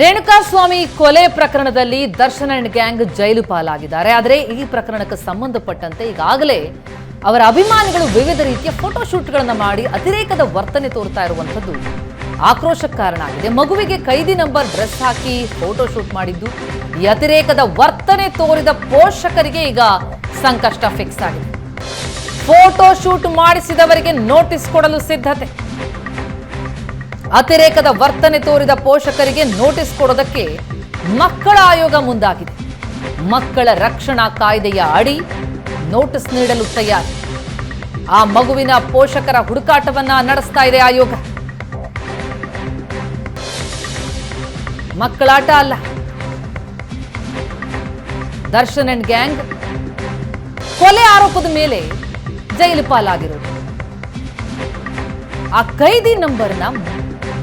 ರೇಣುಕಾಸ್ವಾಮಿ ಕೊಲೆ ಪ್ರಕರಣದಲ್ಲಿ Darshan and gang ಜೈಲು ಪಾಲಾಗಿದ್ದಾರೆ. ಆದರೆ ಈ ಪ್ರಕರಣಕ್ಕೆ ಸಂಬಂಧಪಟ್ಟಂತೆ ಈಗಾಗಲೇ ಅವರ ಅಭಿಮಾನಿಗಳು ವಿವಿಧ ರೀತಿಯ ಫೋಟೋಶೂಟ್ಗಳನ್ನು ಮಾಡಿ ಅತಿರೇಕದ ವರ್ತನೆ ತೋರ್ತಾ ಇರುವಂಥದ್ದು ಆಕ್ರೋಶಕ್ಕೆ ಕಾರಣ ಆಗಿದೆ ಮಗುವಿಗೆ ಕೈದಿ ನಂಬರ್ ಡ್ರೆಸ್ ಹಾಕಿ ಫೋಟೋಶೂಟ್ ಮಾಡಿದ್ದು ಈ ಅತಿರೇಕದ ವರ್ತನೆ ತೋರಿದ ಪೋಷಕರಿಗೆ ಈಗ ಸಂಕಷ್ಟ ಫಿಕ್ಸ್ ಆಗಿದೆ. ಫೋಟೋಶೂಟ್ ಮಾಡಿಸಿದವರಿಗೆ ನೋಟಿಸ್ ಕೊಡಲು ಸಿದ್ಧತೆ. ಅತಿರೇಕದ ವರ್ತನೆ ತೋರಿದ ಪೋಷಕರಿಗೆ ನೋಟಿಸ್ ಕೊಡೋದಕ್ಕೆ ಮಕ್ಕಳ ಆಯೋಗ ಮುಂದಾಗಿದೆ. ಮಕ್ಕಳ ರಕ್ಷಣಾ ಕಾಯ್ದೆಯ ಅಡಿ ನೋಟಿಸ್ ನೀಡಲು ತಯಾರಿ. ಆ ಮಗುವಿನ ಪೋಷಕರ ಹುಡುಕಾಟವನ್ನ ನಡೆಸ್ತಾ ಇದೆ ಆಯೋಗ. ಮಕ್ಕಳಾಟ ಅಲ್ಲ. ದರ್ಶನ್ ಅಂಡ್ ಗ್ಯಾಂಗ್ ಕೊಲೆ ಆರೋಪದ ಮೇಲೆ ಜೈಲು ಪಾಲಾಗಿರೋದು. ಆ ಕೈದಿ ನಂಬರ್ನ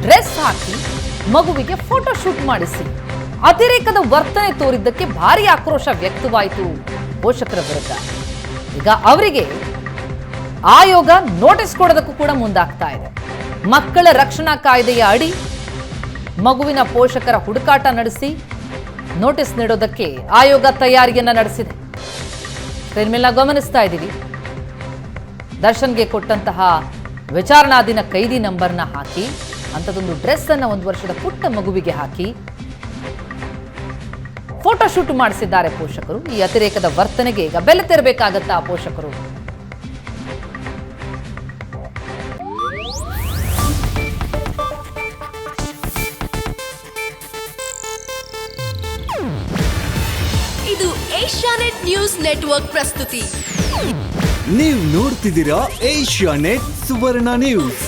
ಡ್ರೆಸ್ ಹಾಕಿ ಮಗುವಿಗೆ ಫೋಟೋ ಶೂಟ್ ಮಾಡಿಸಿ. ಅತಿರೇಕದ ವರ್ತನೆ ತೋರಿದ್ದಕ್ಕೆ ಭಾರಿ ಆಕ್ರೋಶ ವ್ಯಕ್ತವಾಯಿತು ಪೋಷಕರ ವಿರುದ್ಧ. ಈಗ ಅವರಿಗೆ ಆಯೋಗ ನೋಟಿಸ್ ಕೊಡೋದಕ್ಕೂ ಕೂಡ ಮುಂದಾಗ್ತಾ ಇದೆ. ಮಕ್ಕಳ ರಕ್ಷಣಾ ಕಾಯ್ದೆಯ ಅಡಿ ಮಗುವಿನ ಪೋಷಕರ ಹುಡುಕಾಟ ನಡೆಸಿ ನೋಟಿಸ್ ನೀಡೋದಕ್ಕೆ ಆಯೋಗ ತಯಾರಿಯನ್ನ ನಡೆಸಿದೆ. ಮೇಲೆ ನಾವು ಗಮನಿಸ್ತಾ ಇದ್ದೀವಿ. ದರ್ಶನ್ಗೆ ಕೊಟ್ಟಂತಹ ವಿಚಾರಣಾಧೀನ ಕೈದಿ ನಂಬರ್ನ ಹಾಕಿ ಅಂಥದ್ದೊಂದು ಡ್ರೆಸ್ ಅನ್ನ ಒಂದು ವರ್ಷದ ಪುಟ್ಟ ಮಗುವಿಗೆ ಹಾಕಿ ಫೋಟೋಶೂಟ್ ಮಾಡಿಸಿದ್ದಾರೆ ಪೋಷಕರು. ಈ ಅತಿರೇಕದ ವರ್ತನೆಗೆ ಈಗ ಬೆಲೆ ತೆರಬೇಕಾಗತ್ತಾ ಆ ಪೋಷಕರು? ಇದು ಏಷ್ಯಾನೆಟ್ ನ್ಯೂಸ್ ನೆಟ್ವರ್ಕ್ ಪ್ರಸ್ತುತಿ. ನೀವು ನೋಡ್ತಿದ್ದೀರಾ ಏಷ್ಯಾನೆಟ್ ಸುವರ್ಣ ನ್ಯೂಸ್.